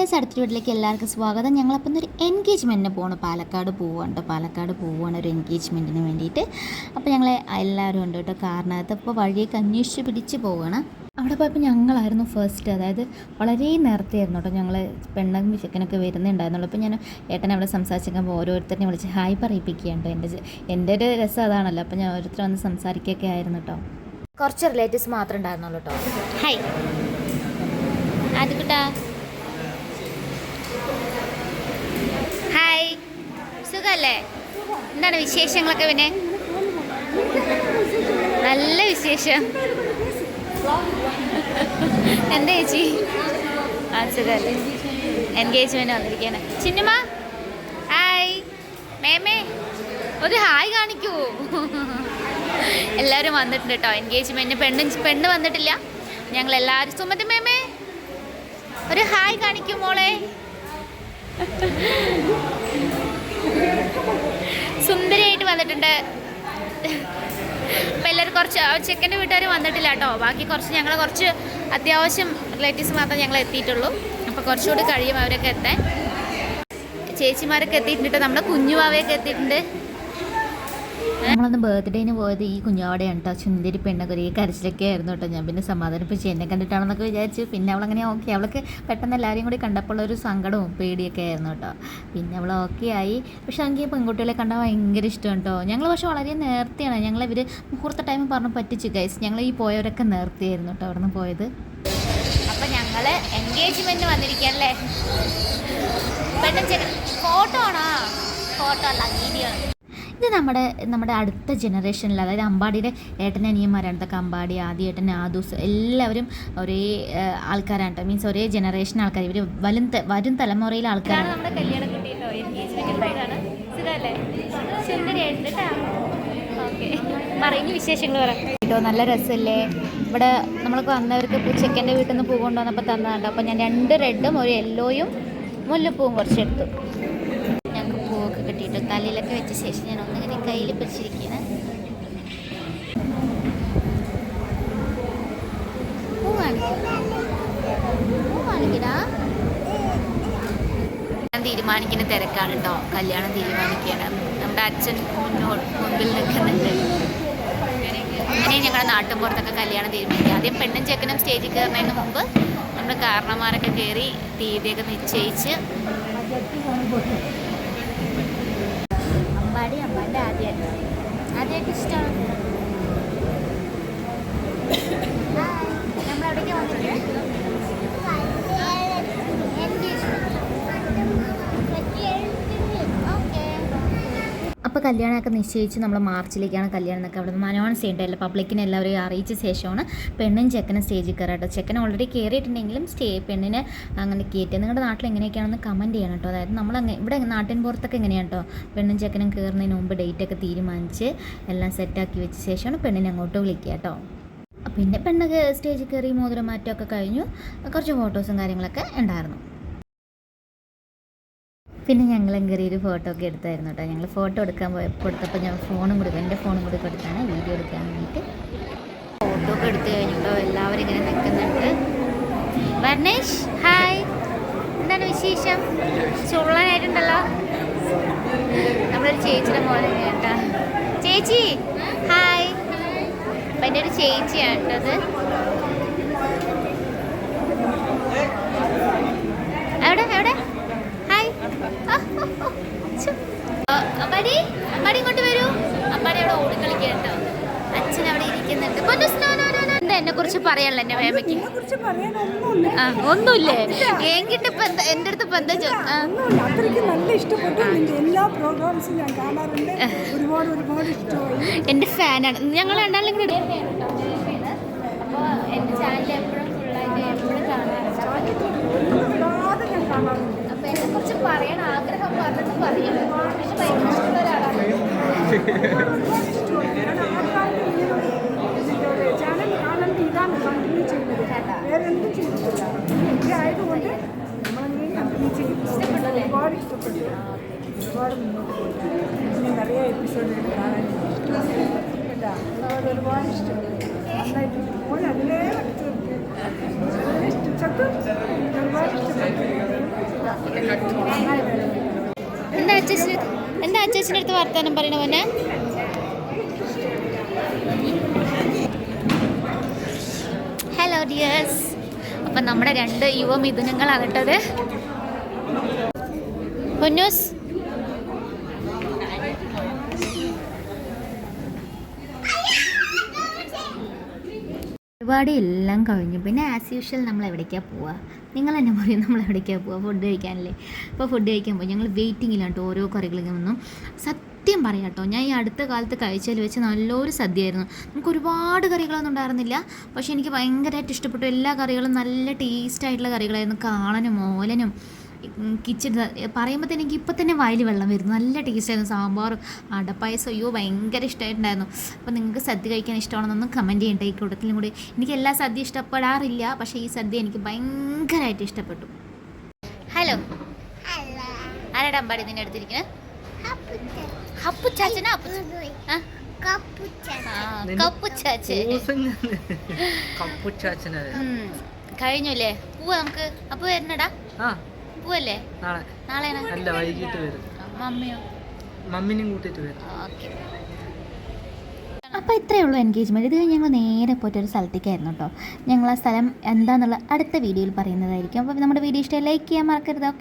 Guys അടുത്ത വീട്ടിലേക്ക് എല്ലാവർക്കും സ്വാഗതം. ഞങ്ങളപ്പം ഒരു എൻഗേജ്മെന്റിന് പോകണം പാലക്കാട് പോവുകയാണ് പാലക്കാട് പോവുകയാണ് ഒരു എൻഗേജ്മെന്റിന് വേണ്ടിയിട്ട്. അപ്പോൾ ഞങ്ങൾ എല്ലാവരും ഉണ്ട് കേട്ടോ കാറിനകത്ത്. അപ്പോൾ വഴിയൊക്കെ അന്വേഷിച്ച് പിടിച്ച് പോവുകയാണ് അവിടെ പോയപ്പോൾ ഞങ്ങളായിരുന്നു ഫസ്റ്റ് അതായത് വളരെ നേരത്തെ ആയിരുന്നു കേട്ടോ ഞങ്ങൾ പെണ്ണും ചെക്കനൊക്കെ വരുന്നുണ്ടായിരുന്നുള്ളൂ. അപ്പോൾ ഞാൻ ഏട്ടനെ അവിടെ സംസാരിച്ചപ്പോൾ ഓരോരുത്തരെയും വിളിച്ച് ഹായ് പറയിപ്പിക്കുകയാണ് കേട്ടോ എന്റെ എന്റെ ഒരു രസം അതാണല്ലോ. അപ്പോൾ ഞാൻ ഓരോരുത്തർ വന്ന് സംസാരിക്കുകയൊക്കെ ആയിരുന്നു കേട്ടോ കുറച്ച് റിലേറ്റീവ്സ് മാത്രമേ ഉണ്ടായിരുന്നുള്ളൂ കേട്ടോ ഹായ് അത് ഹായ് സുഖല്ലേ? എന്താണ് വിശേഷങ്ങളൊക്കെ പിന്നെ? നല്ല വിശേഷം. എന്താ ചേച്ചി? ആ സുഖമല്ലേ എൻഗേജ്മെന്റ് വന്നിരിക്കുകയാണ് ചിന്നുമ ഹായ് മേമേ ഒരു ഹായ് കാണിക്കൂ. എല്ലാവരും വന്നിട്ടുണ്ട് കേട്ടോ എൻഗേജ്മെന്റ് പെണ്ണും പെണ്ണ് വന്നിട്ടില്ല. ഞങ്ങൾ എല്ലാവരും സുമതി മേമേ ഒരു ഹായ് കാണിക്കൂ മോളെ. വന്നിട്ടുണ്ട്. അപ്പം എല്ലാവരും കുറച്ച് ചെക്കന്റെ വീട്ടുകാർ വന്നിട്ടില്ല കേട്ടോ. ബാക്കി കുറച്ച് ഞങ്ങൾ കുറച്ച് അത്യാവശ്യം റിലേറ്റീവ്സ് മാത്രമേ ഞങ്ങൾ എത്തിയിട്ടുള്ളൂ. അപ്പോൾ കുറച്ചുകൂടി കഴിയും അവരൊക്കെ എത്താൻ. ചേച്ചിമാരൊക്കെ എത്തിയിട്ടുണ്ട് നമ്മുടെ കുഞ്ഞുവാവയൊക്കെ എത്തിയിട്ടുണ്ട്. നമ്മളന്ന് ബർത്ത്ഡേന് പോയത് ഈ കുഞ്ഞാവടെയാണ് കേട്ടോ ചുന്തിരി പെണ്ണൊക്കെ ഒരേ കരച്ചിലൊക്കെ ആയിരുന്നു കേട്ടോ ഞാൻ പിന്നെ സമാധാനിപ്പിച്ച് എന്നെ കണ്ടിട്ടാണെന്നൊക്കെ വിചാരിച്ചു. പിന്നെ അവളങ്ങനെ ഓക്കെ. അവൾക്ക് പെട്ടെന്ന് എല്ലാവരെയും കൂടി കണ്ടപ്പോൾ ഒരു സങ്കടവും പേടിയൊക്കെ ആയിരുന്നു കേട്ടോ പിന്നെ അവൾ ഓക്കെ ആയി. പക്ഷെ എനിക്ക് പെൺകുട്ടികളെ കണ്ടാൽ ഭയങ്കര ഇഷ്ടം കേട്ടോ ഞങ്ങൾ പക്ഷെ വളരെ നേർത്തിയാണ്. ഞങ്ങൾ ഇവർ മുഹൂർത്ത ടൈം പറഞ്ഞ് പറ്റിച്ചു ഗൈസ് ഞങ്ങൾ ഈ പോയവരൊക്കെ നേർത്തിയായിരുന്നു കേട്ടോ അവിടെ നിന്ന് പോയത്. അപ്പം ഞങ്ങൾ എൻഗേജ്മെന്റ് വന്നിരിക്കുകയല്ലേ പെട്ടെന്ന് ഫോട്ടോ ആണോ? ഫോട്ടോ അല്ല വീഡിയോ ആണ്. ഇത് നമ്മുടെ നമ്മുടെ അടുത്ത ജനറേഷനിൽ അതായത് അമ്പാടിയുടെ ഏട്ടൻ അനിയന്മാരാണ്. ഇതൊക്കെ അമ്പാടി ആദ്യേട്ടൻ ആദൂസ് എല്ലാവരും ഒരേ ആൾക്കാരാണ് കേട്ടോ. മീൻസ് ഒരേ ജനറേഷൻ ആൾക്കാർ ഇവർ വരും വരും തലമുറയിലെ ആൾക്കാരാണ്. നമ്മുടെ കല്യാണം കിട്ടിയിട്ടോ പറയുന്ന വിശേഷങ്ങൾ കേട്ടോ നല്ല രസമല്ലേ ഇവിടെ നമ്മളൊക്കെ വന്നവർക്ക് ചെക്കന്റെ വീട്ടിൽ നിന്ന് പൂ കൊണ്ടുവന്നപ്പോൾ തന്നതാണ് അപ്പോൾ ഞാൻ രണ്ട് റെഡും ഒരു യെല്ലോയും മുല്ലപ്പൂവും ഞങ്ങൾക്ക് പൂവൊക്കെ തലയിലൊക്കെ വെച്ച ശേഷം ഞാൻ ഒന്നിങ്ങനെ കയ്യിൽ പിടിച്ചിരിക്കുകയാണ് പൂ കാണിക്കടാ. ഞാൻ തീരുമാനിക്കുന്ന തിരക്കാണ് കേട്ടോ. കല്യാണം തീരുമാനിക്കുകയാണ്. നമ്മുടെ അച്ഛൻ മുമ്പിൽ നിൽക്കുന്നുണ്ട്. അങ്ങനെ ഞങ്ങളുടെ നാട്ടുമ്പുറത്തൊക്കെ കല്യാണം തീരുമാനിക്കുക. ആദ്യം പെണ്ണും ചെക്കനും സ്റ്റേജിൽ കയറുന്നതിന് മുമ്പ് നമ്മുടെ കാരണന്മാരൊക്കെ കയറി തീയതിയൊക്കെ നിശ്ചയിച്ച് ആദ്യമായിട്ട് ഇഷ്ടമാണ്. അപ്പോൾ കല്യാണമൊക്കെ നിശ്ചയിച്ച് നമ്മൾ മാർച്ചിലേക്കാണ് കല്യാണം എന്നൊക്കെ അവിടെ നിന്ന് അനൗൺസ് ചെയ്യേണ്ടത് പബ്ലിക്കിനെ എല്ലാവരെയും അറിയിച്ച ശേഷമാണ് പെണ്ണും ചെക്കനും സ്റ്റേജിൽ കയറട്ടോ ചെക്കൻ ഓൾറെഡി കയറിയിട്ടുണ്ടെങ്കിലും സ്റ്റേ പെണ്ണിന് അങ്ങനെ കയറ്റുക നിങ്ങളുടെ നാട്ടിൽ എങ്ങനെയൊക്കെയാണെന്ന് കമന്റ് ചെയ്യണം കേട്ടോ. അതായത് നമ്മൾ ഇവിടെ നാട്ടിൻ പുറത്തൊക്കെ എങ്ങനെയാണ് കേട്ടോ? പെണ്ണും ചെക്കനും കയറുന്നതിന് മുമ്പ് ഡേറ്റൊക്കെ തീരുമാനിച്ച് എല്ലാം സെറ്റാക്കി വെച്ച ശേഷമാണ് പെണ്ണിനെ അങ്ങോട്ട് വിളിക്കുക കേട്ടോ. പിന്നെ പെണ്ണൊക്കെ സ്റ്റേജിൽ കയറി മോതിരം മാറ്റമൊക്കെ കഴിഞ്ഞു. കുറച്ച് ഫോട്ടോസും കാര്യങ്ങളൊക്കെ ഉണ്ടായിരുന്നു. പിന്നെ ഞങ്ങൾ കയറി ഒരു ഫോട്ടോ ഒക്കെ എടുത്തായിരുന്നു കേട്ടോ ഞങ്ങൾ ഫോട്ടോ എടുക്കാൻ പോയപ്പോൾ എടുത്തപ്പോൾ ഞാൻ ഫോണും കൂടി എന്റെ ഫോണും കൂടി കൊടുത്താണ്. വീഡിയോ എടുക്കാൻ വേണ്ടിയിട്ട്. ഫോട്ടോ ഒക്കെ എടുത്തു കഴിഞ്ഞിട്ടോ? എല്ലാവരും ഇങ്ങനെ നിൽക്കുന്നുണ്ട് വർണേഷ് ഹായ് എന്താണ് വിശേഷം? ചുള്ളനായിട്ടുണ്ടല്ലോ. നമ്മളൊരു ചേച്ചിയുടെ മോനെ കേട്ടാ. ചേച്ചി ഹായ് അപ്പം എന്റെ ഒരു ചേച്ചിയാണ് കേട്ടത് എവിടെ എവിടെ? അമ്പാടി അമ്പാടി ഇങ്ങോട്ട് വരൂ. അമ്പാടി അവിടെ ഓടിക്കളിക്കുക കേട്ടോ. അച്ഛൻ അവിടെ ഇരിക്കുന്നുണ്ട്. എന്താ എന്നെ കുറിച്ച് പറയാനുള്ള എന്റെ വേമയ്ക്ക്? ഒന്നുമില്ലേ? എങ്കിട്ട് ഇപ്പൊ എന്റെ അടുത്ത് ഇപ്പൊ എന്താ ചോ- അത്രയ്ക്ക് നല്ല ഇഷ്ടപ്പെട്ടു. എല്ലാ പ്രോഗ്രാംസും ഞാൻ കാണാറുണ്ട്. ഒരുപാട് ഒരുപാട് ഇഷ്ടമായി. എന്റെ ഫാനാണ് ഞങ്ങൾ രണ്ടാളും കൂടെ അപ്പോൾ എന്റെ ചാനൽ എപ്പോഴും ഫുള്ളായിട്ട് എപ്പോഴും കാണാറുണ്ട് ഒന്നും വിടാതെ ഞാൻ കാണാറുണ്ട് അപ്പൊ എന്നെ കുറിച്ച് പറയാൻ ആഗ്രഹം പറഞ്ഞിട്ട് പറയണം പക്ഷെ ഭയങ്കര ഇഷ്ടമുള്ള ഒരാളാണ് ഒരുപാട് ഇഷ്ടമായി ഞാൻ ആദ്യമായിട്ട് ഇങ്ങനെ ചാനൽ കാണാൻ ഇതാണ് കണ്ടിന്യൂ ചെയ്യുന്നത് വേറെ എന്തും ചെയ്തിട്ടില്ല ആയതുകൊണ്ട് ഒരുപാട് ഇഷ്ടപ്പെട്ടു ഒരുപാട് മുന്നോട്ട് നിറയെ കാണാൻ ഇല്ല അത് ഒരുപാട് ഇഷ്ടപ്പെട്ടു നന്നായിട്ട് എന്താ അച്ഛന് എന്താ അച്ഛന്റെ അടുത്ത് വർത്താനം പറയണ മോനെ? ഹലോ ഡിയേഴ്സ് അപ്പം നമ്മുടെ രണ്ട് യുവ മിഥുനങ്ങൾ ആകട്ടത് പൊന്നൂസ്. പരിപാടി എല്ലാം കഴിഞ്ഞു. പിന്നെ ആസ് യൂഷ്വൽ നമ്മൾ എവിടേക്കാണ് പോവുക നിങ്ങൾ തന്നെ പറയും നമ്മൾ എവിടേക്കാണ് പോവുക ഫുഡ് കഴിക്കാനല്ലേ. അപ്പോൾ ഫുഡ് കഴിക്കാൻ പോയി. ഞങ്ങൾ വെയിറ്റിങ്ങിലാണ് കേട്ടോ ഓരോ കറികളിൽ നിന്നും സത്യം പറയാം കേട്ടോ. ഞാൻ ഈ അടുത്ത കാലത്ത് കഴിച്ചതിൽ വെച്ച് നല്ലൊരു സദ്യയായിരുന്നു. നമുക്ക് ഒരുപാട് കറികളൊന്നും ഉണ്ടായിരുന്നില്ല. പക്ഷേ എനിക്ക് ഭയങ്കരമായിട്ട് ഇഷ്ടപ്പെട്ടു. എല്ലാ കറികളും നല്ല ടേസ്റ്റായിട്ടുള്ള കറികളായിരുന്നു. കാണനും മോലനും കിച്ചൺ പറയുമ്പോൾ തന്നെ എനിക്ക് ഇപ്പം തന്നെ വായിൽ വെള്ളം വരുന്നു. നല്ല ടേസ്റ്റായിരുന്നു സാമ്പാറും അടപ്പായസം അയ്യോ ഭയങ്കര ഇഷ്ടമായിട്ടുണ്ടായിരുന്നു അപ്പോൾ നിങ്ങൾക്ക് സദ്യ കഴിക്കാൻ ഇഷ്ടമാണെന്നൊന്ന് കമന്റ് ചെയ്യണ്ട. ഈ കൂട്ടത്തിലും കൂടി എനിക്ക് എല്ലാ സദ്യ ഇഷ്ടപ്പെടാറില്ല. പക്ഷേ ഈ സദ്യ എനിക്ക് ഭയങ്കരമായിട്ട് ഇഷ്ടപ്പെട്ടു. ഹലോ ആരാടാ അമ്പാടി നിന്നെ എടുത്തിരിക്കുന്നത് ഹപ്പു ചാച്ചനാ അപ്പു ആ? ആ, കപ്പു ചാച്ചൻ കപ്പുച്ചാച്ചനത് ഉം. കഴിഞ്ഞല്ലേ? പോവാ നമുക്ക് അപ്പൊ വരണടാ ആ. പോവല്ലേ? നാളെ. നാളെ അല്ല വൈകിട്ട് വരും. മമ്മിയോ? മമ്മിനെയും കൂട്ടിട്ട് വരും. ഓക്കെ. അപ്പോൾ ഇത്രയേ ഉള്ളൂ എൻഗേജ്മെന്റ് ഇത് കഴിഞ്ഞ് ഞങ്ങൾ നേരെ പോയിട്ട് ഒരു സ്ഥലത്തേക്കായിരുന്നു കേട്ടോ. ഞങ്ങൾ ആ സ്ഥലം എന്താണെന്നുള്ള അടുത്ത വീഡിയോയിൽ പറയുന്നതായിരിക്കും. അപ്പോൾ നമ്മുടെ വീഡിയോ ഇഷ്ടമായി ലൈക്ക് ചെയ്യാൻ മറക്കരുത്. ഓക്കെ.